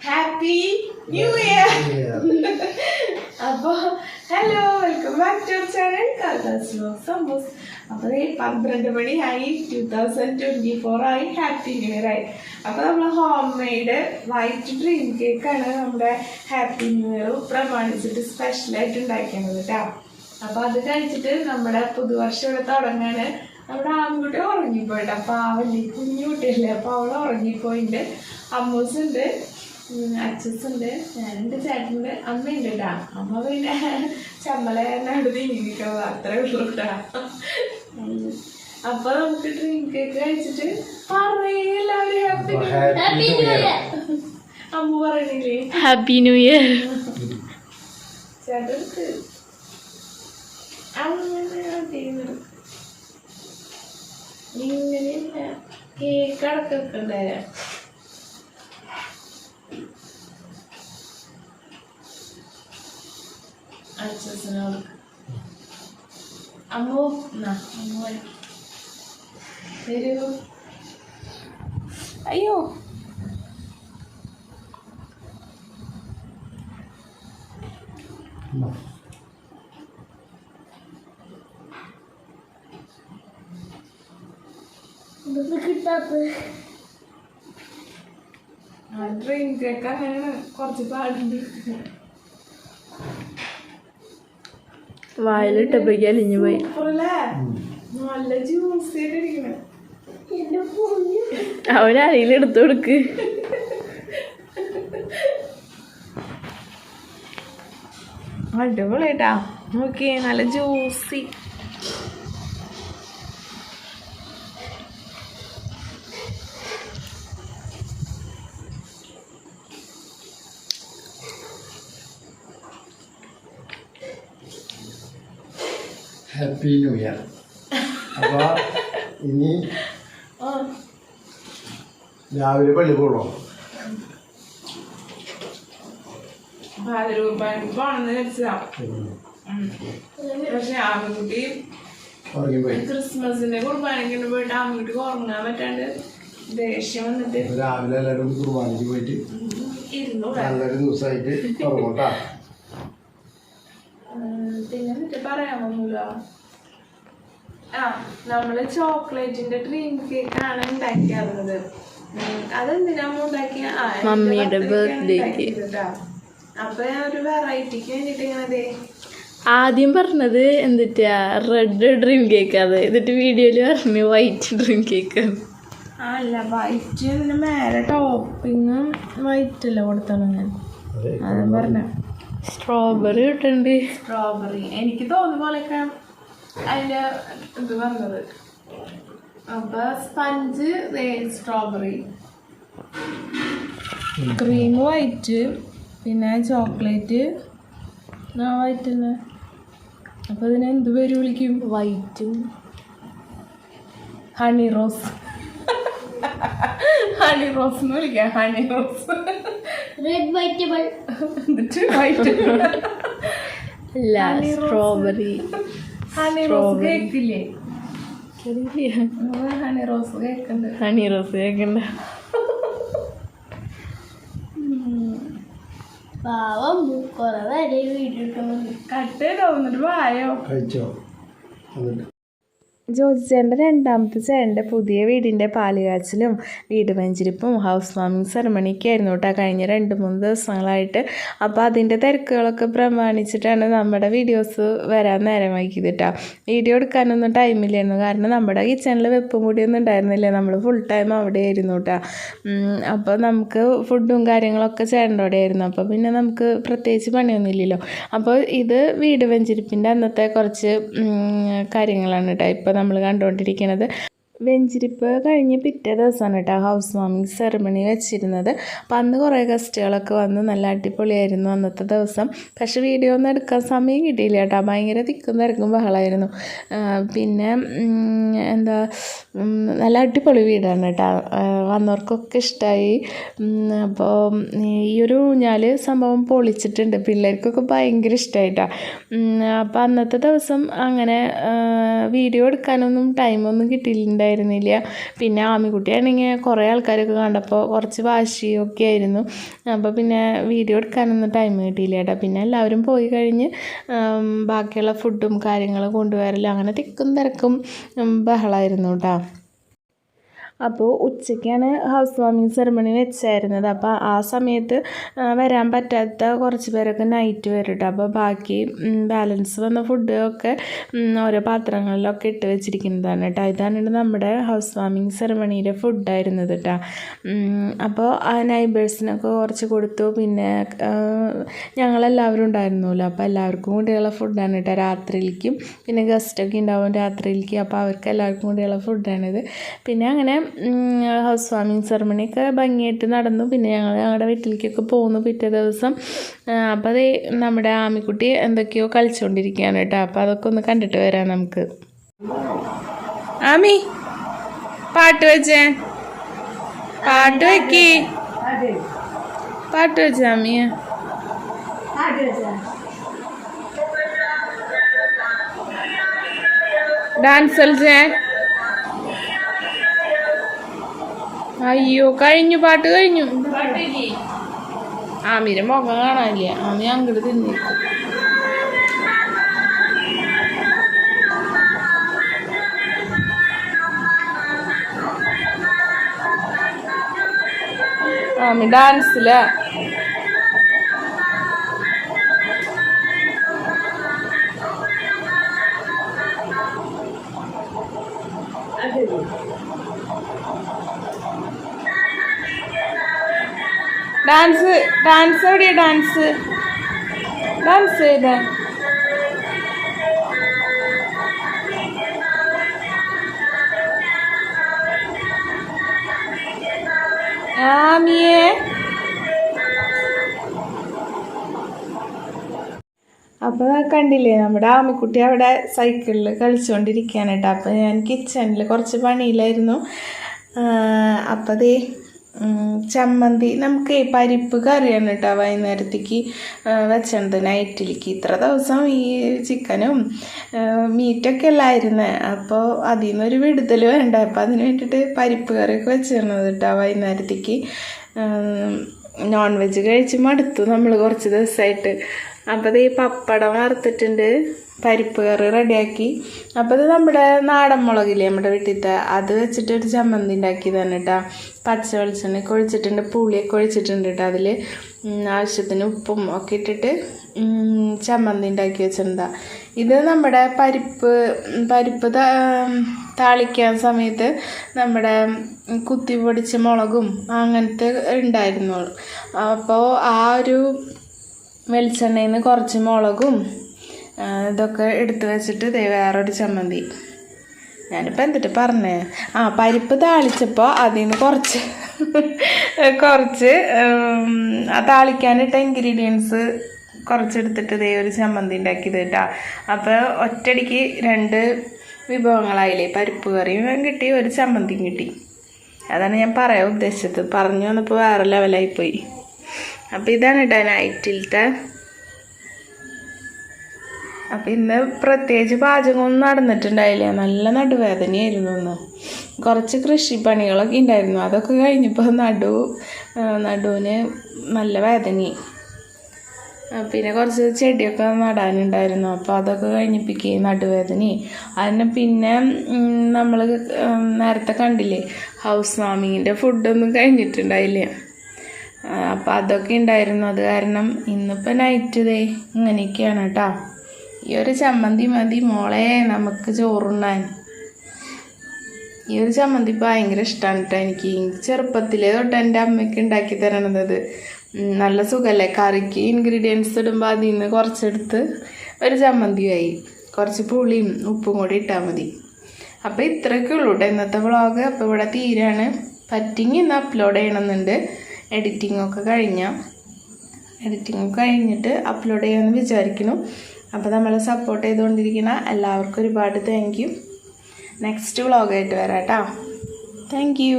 Happy new year അപ്പോൾ hello welcome back to channel കാലാസ്ലോ സംബോസ് അപ്പോൾ പന്ത്രണ്ട് മണിയായി ടു തൗസൻഡ് ട്വന്റി ഫോർ ആയി ഹാപ്പി ന്യൂ ഇയർ ആയി. അപ്പോൾ നമ്മൾ home made white dream cake ആണ് നമ്മുടെ ഹാപ്പി ന്യൂ ഇയർ പ്രമാണിച്ചിട്ട് സ്പെഷ്യലായിട്ട് ഉണ്ടാക്കിയത് കേട്ടോ അപ്പോൾ അത് കഴിച്ചിട്ട് നമ്മുടെ പുതുവർഷം ഇവിടെ തുടങ്ങാണ്. നമ്മുടെ ആൺകുട്ടി ഉറങ്ങിപ്പോയിട്ടാ. പാവല്ലേ കുഞ്ഞു കുട്ടിയല്ലേ അപ്പോൾ അവൾ ഉറങ്ങിപ്പോയിട്ടുണ്ട് അമ്മൂസുണ്ട് അച്ഛസുണ്ട് ഞാനുണ്ട് ചേട്ടനുണ്ട് അമ്മയുണ്ട് കേട്ടാ അമ്മ പിന്നെ ചമ്മലായിട്ട് നീങ്ങിക്കുന്നത് അത്രേ ഉള്ളൂ കേട്ടാ അപ്പൊ നമുക്ക് ഡ്രിങ്ക് കേക്ക് കഴിച്ചിട്ട് പറയേ എല്ലാവരും ഹാപ്പി അമ്മ പറയണില്ലേ? ഹാപ്പി ന്യൂ ഇയർ ചേട്ടർക്ക് കേക്ക് അടക്കൊക്കെ അച്ഛനോട് അമ്മോ എന്നാ അമ്മ വരൂ. വരൂ അയ്യോ അങ്ങനെയാണ് കുറച്ച് പാടുണ്ട്. വായിലിട്ടപ്പോഴേക്കും അലിഞ്ഞു പോയി. നല്ല ജ്യൂസ് ആയിട്ടിരിക്കണേ എടുത്തു കൊടുക്ക്. അടിപൊളിട്ടാ നോക്കിയേ നല്ല ജ്യൂസി ഹാപ്പി ന്യൂ ഇയർ അപ്പോൾ ഇനി രാവിലെ പള്ളി പോകണോ ക്രിസ്മസിന്റെ കുർബാനയ്ക്ക് പോയിട്ട് ആൺകുട്ടിക്ക് ഉറങ്ങാൻ പറ്റാണ്ട് ദേഷ്യം വന്നിട്ട്. രാവിലെ എല്ലാവരും കുർബാനയ്ക്ക് പോയിട്ട് ഇരുന്നു നല്ലൊരു ദിവസമായിട്ട് ഉറങ്ങൂട്ടാ പിന്നെ എന്നിട്ട് പറയാമൊന്നുമില്ല ആ നമ്മൾ ചോക്ലേറ്റിന്റെ ഡ്രീം കേക്ക് ആണ് ഉണ്ടാക്കിയത് അതെന്തിനാ അമ്മ ഉണ്ടാക്കിയ? മമ്മിയുടെ birthday ക്കാണ് birthday ക്ക്. ഉണ്ടാക്കിയത് ട്ടാ. അപ്പൊ ഞാൻ ഒരു വെറൈറ്റിക്ക് വേണ്ടിട്ട് ഇങ്ങനെ ആദ്യം പറഞ്ഞത് എന്തിട്ടാ? റെഡ് ഡ്രീം കേക്ക് അത് എന്നിട്ട് വീഡിയോയിൽ പറഞ്ഞു വൈറ്റ് ഡ്രീം കേക്ക് ആ, അല്ല വൈറ്റ് ഇതിന് മേലെ ടോപ്പിങ് വൈറ്റ് അല്ല കൊടുത്തോളൂ ഞാൻ? അതും പറഞ്ഞ. സ്ട്രോബെറി ഇട്ടുണ്ട് സ്ട്രോബെറി എനിക്ക് തോന്നുന്ന പോലെയൊക്കെ അതിന്റെ ഇത് വന്നത്. അപ്പൊ സ്പഞ്ച് സ്ട്രോബെറി ക്രീം വൈറ്റ് പിന്നെ ചോക്ലേറ്റ് ആ വൈറ്റ് തന്നെ. അപ്പൊ ഇതിനെ എന്ത് പേര് വിളിക്കും? വൈറ്റും ഹണി റോസ് ഹണി റോസ് എന്ന് വിളിക്കാം. ഹണി റോസ് റെഡ് വൈറ്റബിൾ എന്നിട്ട് വൈറ്റ് അല്ല സ്ട്രോബെറി ഹണി റോസ് കേക്കില്ലേ? ഹണി റോസ് കേക്കുണ്ട് ഹണി റോസ് കേക്കണ്ട പാവം കുറെ വീട്ടിൽ കട്ട് ചെയ്തോ? എന്നിട്ട് വായോ? കഴിച്ചോ? എന്നിട്ട് ജ്യോതിച്ചേന്റെ രണ്ടാമത്തെ ചേട്ടന്റെ പുതിയ വീടിന്റെ പാലുകാച്ചിലും വീട് വെഞ്ചിരിപ്പും ഹൗസ് വാമിങ് സെറമണിയൊക്കെ ആയിരുന്നു കേട്ടോ കഴിഞ്ഞ രണ്ട് മൂന്ന് ദിവസങ്ങളായിട്ട്. അപ്പോൾ അതിന്റെ തിരക്കുകളൊക്കെ പ്രമാണിച്ചിട്ടാണ് നമ്മുടെ വീഡിയോസ് വരാൻ നേരം വൈകിയത് കേട്ടോ വീഡിയോ എടുക്കാനൊന്നും ടൈമില്ലായിരുന്നു കാരണം നമ്മുടെ കിച്ചണിൽ വെപ്പും കൂടിയൊന്നും ഉണ്ടായിരുന്നില്ല. നമ്മൾ ഫുൾ ടൈം അവിടെ ആയിരുന്നു കേട്ടോ അപ്പോൾ നമുക്ക് ഫുഡും കാര്യങ്ങളൊക്കെ ചേട്ടന്റെ ആയിരുന്നു. അപ്പോൾ പിന്നെ നമുക്ക് പ്രത്യേകിച്ച് പണിയൊന്നുമില്ലല്ലോ അപ്പോൾ ഇത് വീട് വെഞ്ചിരിപ്പിന്റെ അന്നത്തെ കുറച്ച് കാര്യങ്ങളാണ് കേട്ടോ ഇപ്പോൾ നമ്മൾ കണ്ടുകൊണ്ടിരിക്കുന്നത്. വെഞ്ചിരിപ്പ് കഴിഞ്ഞ് പിറ്റേ ദിവസമാണ് കേട്ടോ ഹൗസ് വാമിങ് സെറമണി വെച്ചിരുന്നത്. അപ്പം അന്ന് കുറേ ഗസ്റ്റുകളൊക്കെ വന്ന് നല്ല അടിപൊളിയായിരുന്നു അന്നത്തെ ദിവസം. പക്ഷെ വീഡിയോ ഒന്നും എടുക്കാൻ സമയം കിട്ടിയില്ല കേട്ടോ. ഭയങ്കര തിക്കും തിരക്കും ബഹളമായിരുന്നു പിന്നെ എന്താ നല്ല അടിപൊളി വീടാണ് കേട്ടോ. വന്നവർക്കൊക്കെ ഇഷ്ടമായി അപ്പോൾ ഈ ഒരു സംഭവം പൊളിച്ചിട്ടുണ്ട്. പിള്ളേർക്കൊക്കെ ഭയങ്കര ഇഷ്ടമായിട്ടാണ് അപ്പോൾ അന്നത്തെ ദിവസം അങ്ങനെ വീഡിയോ എടുക്കാനൊന്നും ടൈമൊന്നും കിട്ടിയിട്ടുണ്ടായിരുന്നില്ല പിന്നെ ആമിക്കുട്ടിയാണെങ്കിൽ കുറേ ആൾക്കാരൊക്കെ കണ്ടപ്പോൾ കുറച്ച് വാശിയൊക്കെ ആയിരുന്നു. അപ്പോൾ പിന്നെ വീഡിയോ എടുക്കാനൊന്നും ടൈം കിട്ടിയില്ല കേട്ടോ. പിന്നെ എല്ലാവരും പോയി കഴിഞ്ഞ് ബാക്കിയുള്ള ഫുഡും കാര്യങ്ങളും കൊണ്ടുവരലും അങ്ങനെ തിക്കും തിരക്കും ബഹളമായിരുന്നു കേട്ടോ. അപ്പോൾ ഉച്ചയ്ക്കാണ് ഹൗസ് വാമിങ് സെറമണി വെച്ചായിരുന്നത്. അപ്പോൾ ആ സമയത്ത് വരാൻ പറ്റാത്ത കുറച്ച് പേരൊക്കെ നൈറ്റ് വരും അപ്പോൾ ബാക്കി ബാലൻസ് വന്ന ഫുഡ് ഒക്കെ ഓരോ പാത്രങ്ങളിലൊക്കെ ഇട്ട് വെച്ചിരിക്കുന്നതാണ് കേട്ടോ ഇതാണ് നമ്മുടെ ഹൗസ് വാമിങ് സെറമണിയുടെ ഫുഡായിരുന്നത് കേട്ടോ അപ്പോൾ ആ നൈബേഴ്സിനൊക്കെ കുറച്ച് കൊടുത്തു. പിന്നെ ഞങ്ങളെല്ലാവരും ഉണ്ടായിരുന്നല്ലോ. അപ്പോൾ എല്ലാവർക്കും കൂടിയുള്ള ഫുഡാണ് കേട്ടോ രാത്രിയിലേക്കും. പിന്നെ ഗസ്റ്റൊക്കെ ഉണ്ടാവും രാത്രിയിലേക്ക്. അപ്പോൾ അവർക്ക് എല്ലാവർക്കും കൂടിയുള്ള ഫുഡാണിത് പിന്നെ അങ്ങനെ ഹൗസ് വാമിങ് സെറമണിയൊക്കെ ഭംഗിയായിട്ട് നടന്നു. പിന്നെ ഞങ്ങൾ ഞങ്ങളുടെ വീട്ടിലേക്കൊക്കെ പോന്നു പിറ്റേ ദിവസം. അപ്പോൾ അത് നമ്മുടെ ആമിക്കുട്ടി എന്തൊക്കെയോ കളിച്ചുകൊണ്ടിരിക്കുകയാണ് കേട്ടോ. അപ്പോൾ അതൊക്കെ ഒന്ന് കണ്ടിട്ട് വരാം നമുക്ക്. ആമി പാട്ട് വെച്ചേ. പാട്ട് വെക്കേ. പാട്ട് വെച്ചേ ആമിയെ. ഡാൻസ് കളിച്ചേ. അയ്യോ കഴിഞ്ഞു പാട്ട് കഴിഞ്ഞു. ആമിയുടെ മുഖം കാണാനില്ല. ആമി അങ്ങോട്ട് തിന്നി. ആമി ഡാൻസില. ഡാൻസ് ഡാൻസ് എവിടെയാ ഡാൻസ് ഡാൻസ് ചെയ്തേ. ആമിയേ അപ്പോൾ കണ്ടില്ലേ നമ്മുടെ ആമിക്കുട്ടി അവിടെ സൈക്കിളിൽ കളിച്ചുകൊണ്ടിരിക്കുകയാണ് കേട്ടോ അപ്പോൾ ഞാൻ കിച്ചണിൽ കുറച്ച് പണിയിലായിരുന്നു. അപ്പോൾ ചമ്മന്തി. നമുക്ക് പരിപ്പ് കറിയാണ് കേട്ടോ വൈകുന്നേരത്തേക്ക് വെച്ചത്. നൈറ്റിലേക്ക് ഇത്ര ദിവസം ഈ ചിക്കനും മീറ്റൊക്കെ അല്ലായിരുന്നു. അപ്പോൾ അതിൽ നിന്നൊരു വിടുതൽ വേണ്ട? അപ്പോൾ അതിന് വേണ്ടിയിട്ട് പരിപ്പ് കറിയൊക്കെ വെച്ചിരുന്നത് കേട്ടോ വൈകുന്നേരത്തേക്ക്. നോൺ വെജ് കഴിച്ച് മടുത്തു നമ്മൾ കുറച്ച് ദിവസമായിട്ട് അപ്പോൾ ഈ പപ്പടം വറുത്തിട്ടുണ്ട് പരിപ്പ് കറി റെഡിയാക്കി. അപ്പോൾ ഇത് നമ്മുടെ നാടൻ മുളകില്ലേ നമ്മുടെ വീട്ടിലത്തെ അത് വെച്ചിട്ട് ഒരു ചമ്മന്തി ഉണ്ടാക്കി തന്നെ കേട്ടോ പച്ച വെളിച്ചെണ്ണ കൊഴിച്ചിട്ടുണ്ട് പുളിയൊക്കെ ഒഴിച്ചിട്ടുണ്ട് കേട്ടോ അതിൽ ആവശ്യത്തിന് ഉപ്പും ഒക്കെ ഇട്ടിട്ട് ചമ്മന്തി ഉണ്ടാക്കി വെച്ചിട്ടുണ്ടാ. ഇത് നമ്മുടെ പരിപ്പ് പരിപ്പ് താളിക്കാൻ സമയത്ത് നമ്മുടെ കുത്തി പൊടിച്ച മുളകും അങ്ങനത്തെ ഉണ്ടായിരുന്നു. അപ്പോൾ ആ ഒരു വെളിച്ചെണ്ണയിൽ നിന്ന് കുറച്ച് മുളകും ഇതൊക്കെ എടുത്ത് വെച്ചിട്ട് ദേ വേറൊരു ചമ്മന്തി. ഞാനിപ്പോൾ എന്തിട്ട് പറഞ്ഞേ? ആ പരിപ്പ് താളിച്ചപ്പോൾ അതിൽ നിന്ന് കുറച്ച് കുറച്ച് ആ താളിക്കാനിട്ട ഇൻഗ്രീഡിയൻസ് കുറച്ചെടുത്തിട്ട് ദേ ഒരു ചമ്മന്തി ഉണ്ടാക്കിയത് കേട്ടോ. അപ്പോൾ ഒറ്റടിക്ക് രണ്ട് വിഭവങ്ങളായില്ലേ? പരിപ്പ് കറിയും കിട്ടി ഒരു ചമ്മന്തിയും കിട്ടി. അതാണ് ഞാൻ പറയാൻ ഉദ്ദേശിച്ചത്. പറഞ്ഞു വന്നപ്പോൾ വേറെ ലെവലായിപ്പോയി അപ്പോൾ ഇതാണ് കേട്ടോ നൈറ്റിലത്തെ അപ്പം ഇന്ന് പ്രത്യേകിച്ച് പാചകമൊന്നും നടന്നിട്ടുണ്ടായില്ല. നല്ല നടുവേദനയായിരുന്നു ഇന്ന്. കുറച്ച് കൃഷിപ്പണികളൊക്കെ ഉണ്ടായിരുന്നു. അതൊക്കെ കഴിഞ്ഞപ്പോൾ നടു നടുവിന് നല്ല വേദനയായി. പിന്നെ കുറച്ച് ചെടിയൊക്കെ നടാനുണ്ടായിരുന്നു. അപ്പോൾ അതൊക്കെ കഴിഞ്ഞിപ്പിക്കുകയും നടുവേദനയും അതിന് പിന്നെ നമ്മൾ നേരത്തെ കണ്ടില്ലേ ഹൗസ് വാമിങ്ങിന്റെ ഫുഡൊന്നും കഴിഞ്ഞിട്ടുണ്ടായില്ലേ. അപ്പോൾ അതൊക്കെ ഉണ്ടായിരുന്നു. അത് കാരണം ഇന്നിപ്പോൾ നൈറ്റ് ദേ ഇങ്ങനെയൊക്കെയാണ് കേട്ടോ ഈ ഒരു ചമ്മന്തി മതി മോളെ നമുക്ക് ചോറുണ്ണാൻ. ഈ ഒരു ചമ്മന്തി ഭയങ്കര ഇഷ്ടമാണ് കേട്ടോ എനിക്ക്. ചെറുപ്പത്തിലേ തൊട്ട് എന്റെ അമ്മയ്ക്ക് ഉണ്ടാക്കി തരണത്. നല്ല സുഖമല്ലേ കറിക്ക് ഇൻഗ്രീഡിയൻസ് ഇടുമ്പോൾ അതിൽ നിന്ന് കുറച്ചെടുത്ത് ഒരു ചമ്മന്തിയായി കുറച്ച് പുളിയും ഉപ്പും കൂടി ഇട്ടാൽ മതി. അപ്പോൾ ഇത്രയൊക്കെ ഉള്ളൂ കേട്ടോ ഇന്നത്തെ വ്ളോഗ് അപ്പോൾ ഇവിടെ തീരാണ്. പറ്റിങ്ങി ഇന്ന് അപ്ലോഡ് ചെയ്യണമെന്നുണ്ട്. എഡിറ്റിംഗ് ഒക്കെ കഴിഞ്ഞാൽ എഡിറ്റിംഗ് കഴിഞ്ഞിട്ട് അപ്ലോഡ് ചെയ്യാമെന്ന് വിചാരിക്കുന്നു. അപ്പോൾ നമ്മളെ സപ്പോർട്ട് ചെയ്തുകൊണ്ടിരിക്കുന്ന എല്ലാവർക്കും ഒരുപാട് താങ്ക് യു നെക്സ്റ്റ് വ്ളോഗായിട്ട് വരാം കേട്ടോ താങ്ക് യു